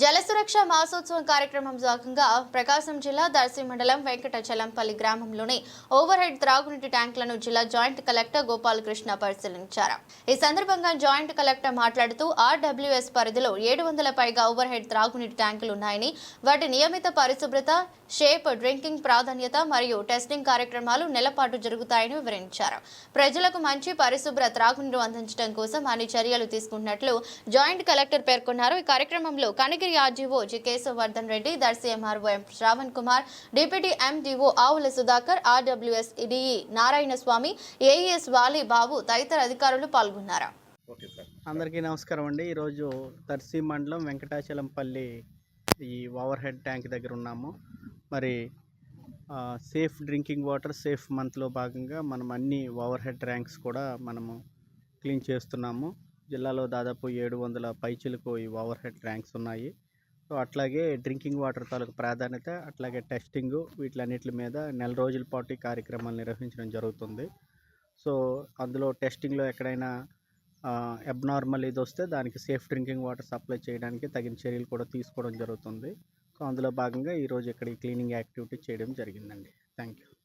జలసురక్ష మాసోత్సవం కార్యక్రమం భాగంగా ప్రకాశం జిల్లా దర్శి మండలం వెంకటచలంపల్లి గ్రామంలోని ఓవర్ హెడ్ త్రాగునీటి ట్యాంకులను జిల్లా జాయింట్ కలెక్టర్ గోపాలకృష్ణ పరిశీలించారు. ఈ సందర్భంగా జాయింట్ కలెక్టర్ మాట్లాడుతూ ఆర్డబ్ల్యూఎస్ పరిధిలో ఏడు వందల పైగా ఓవర్ హెడ్ త్రాగునీటి ట్యాంకులు ఉన్నాయని వాటి నియమిత పరిశుభ్రత షేప్ డ్రింకింగ్ ప్రాధాన్యత మరియు టెస్టింగ్ కార్యక్రమాలు నెలపాటు జరుగుతాయని వివరించారు. ప్రజలకు మంచి పరిశుభ్ర త్రాగునీరు అందించడం కోసం అన్ని చర్యలు తీసుకుంటున్నట్లు జాయింట్ కలెక్టర్ పేర్కొన్నారు. ఈ కార్యక్రమంలో Kanigiri RGO G Keshavardhan Reddy Darsi MRO M Shravan Kumar deputy MDO Avula Sudhakar RWS DE Narayana Swamy AEs Vali Babu తదితర అధికారులు పాల్గొన్నారు. Okay sir. అందరికీ నమస్కారం అండి. ఈరోజు దర్శి మండలం వెంకటాచలంపల్లి ఈ ఓవర్ హెడ్ ట్యాంక్ దగ్గర ఉన్నాము. మరి ఆ, సేఫ్ డ్రింకింగ్ వాటర్ సేఫ్ మంత్లో భాగంగా మనం అన్ని ఓవర్ హెడ్ ట్యాంక్స్ కూడా మనము క్లీన్ చేస్తున్నాము. జిల్లాలో దాదాపు ఏడు వందల పైచులకు ఈ ఓవర్ హెడ్ ట్యాంక్స్ ఉన్నాయి. సో అట్లాగే డ్రింకింగ్ వాటర్ తాలూకు ప్రాధాన్యత అట్లాగే టెస్టింగ్ వీటిలన్నిటి మీద నెల రోజుల పాటు ఈ కార్యక్రమాలు నిర్వహించడం జరుగుతుంది. సో అందులో టెస్టింగ్లో ఎక్కడైనా అబ్నార్మల్ ఇది వస్తే దానికి సేఫ్ డ్రింకింగ్ వాటర్ సప్లై చేయడానికి తగిన చర్యలు కూడా తీసుకోవడం జరుగుతుంది. సో అందులో భాగంగా ఈరోజు ఇక్కడ ఈ క్లీనింగ్ యాక్టివిటీ చేయడం జరిగిందండి. Thank you